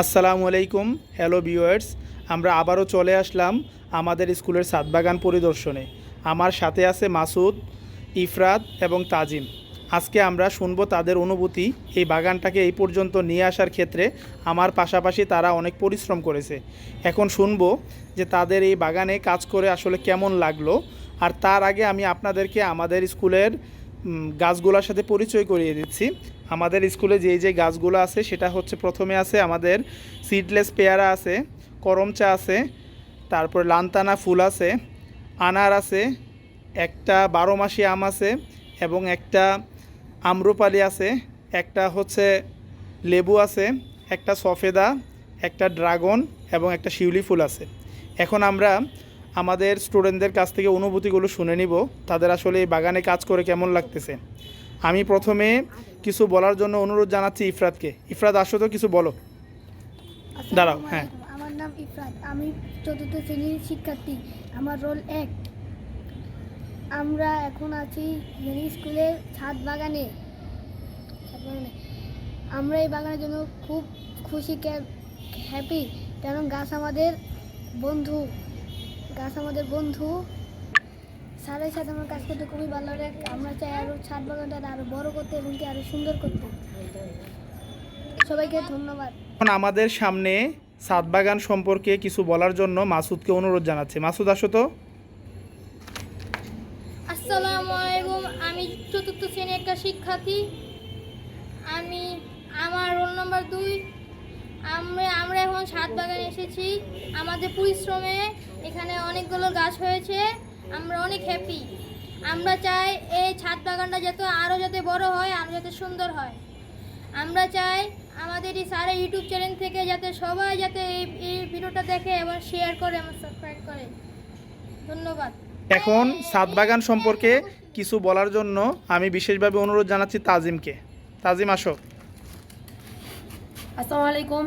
আসসালামু আলাইকুম hello viewers আমরা আবারও চলে আসলাম আমাদের স্কুলের সাতবাগান পরিদর্শনে। আমার সাথে আছে মাসুদ, ইফরাত এবং তাজিম। আজকে আমরা শুনব তাদের অনুভূতি, এই বাগানটাকে এই পর্যন্ত নিয়ে আসার ক্ষেত্রে আমার পাশাপাশি তারা অনেক পরিশ্রম করেছে। এখন শুনব যে তাদের এই বাগানে কাজ করে আসলে কেমন লাগল। আর তার আগে আমি আপনাদেরকে আমাদের স্কুলের গাছগুলোর সাথে পরিচয় করিয়ে দিচ্ছি। আমাদের স্কুলে যে যে গাছগুলো আছে, সেটা হচ্ছে প্রথমে আছে আমাদের সিডলেস পেয়ারা আছে, করমচা আছে, তারপরে লান্তানা ফুল আছে, আনার আছে, একটা বারো মাসি আম আছে এবং একটা আম্রপালি আছে, একটা হচ্ছে লেবু আছে, একটা সফেদা, একটা ড্রাগন এবং একটা শিউলি ফুল আছে। এখন আমরা আমাদের স্টুডেন্টদের কাছ থেকে অনুভূতিগুলো শুনে নিব, তাদের আসলে এই বাগানে কাজ করে কেমন লাগতেছে। আমি প্রথমে কিছু বলার জন্য অনুরোধ জানাচ্ছি ইফরাতকে। ইফরাত আসো তো কিছু বলো। দাঁড়াও, হ্যাঁ। আমার নাম ইফরাত। আমি চতুর্থ শ্রেণির শিক্ষার্থী। আমার রোল এক। আমরা এখন আছি মেরি স্কুলের ছাদ বাগানে। ছাদ বাগানে। আমরা এই বাগানের জন্য খুব খুশি হ্যাপি কারণ গাছ আমাদের বন্ধু। গাছ আমাদের বন্ধু। স্যারের সাথে আমার কাজ করতে খুবই ভালো লাগে। আমরা চাই আরও ছাদ বাগানটা আরও বড় করতে এবং কি আরও সুন্দর করতে। সবাইকে ধন্যবাদ। এখন আমাদের সামনে সাতবাগান সম্পর্কে কিছু বলার জন্য মাসুদকে অনুরোধ জানাচ্ছে। মাসুদ আসো তো। আসসালামু আলাইকুম। আমি চতুর্থ শ্রেণির একটা শিক্ষার্থী। আমি আমার রোল নম্বর দুই। আমরা আমরা এখন সাত বাগানে এসেছি। আমাদের পরিশ্রমে এখানে অনেকগুলো গাছ হয়েছে। আমরা অনেক হ্যাপি আমরা চাই এই ছাদ বাগানটা যাতে আরও যাতে বড় হয় আরও যাতে সুন্দর হয়। আমরা চাই আমাদের এই সারা ইউটিউব চ্যানেল থেকে যাতে সবাই যাতে এই এই ভিডিওটা দেখে এবং শেয়ার করে এবং সাবস্ক্রাইব করে। ধন্যবাদ। এখন ছাদ সাতবাগান সম্পর্কে কিছু বলার জন্য আমি বিশেষভাবে অনুরোধ জানাচ্ছি তাজিমকে। তাজিম আসো। আসসালামু আলাইকুম।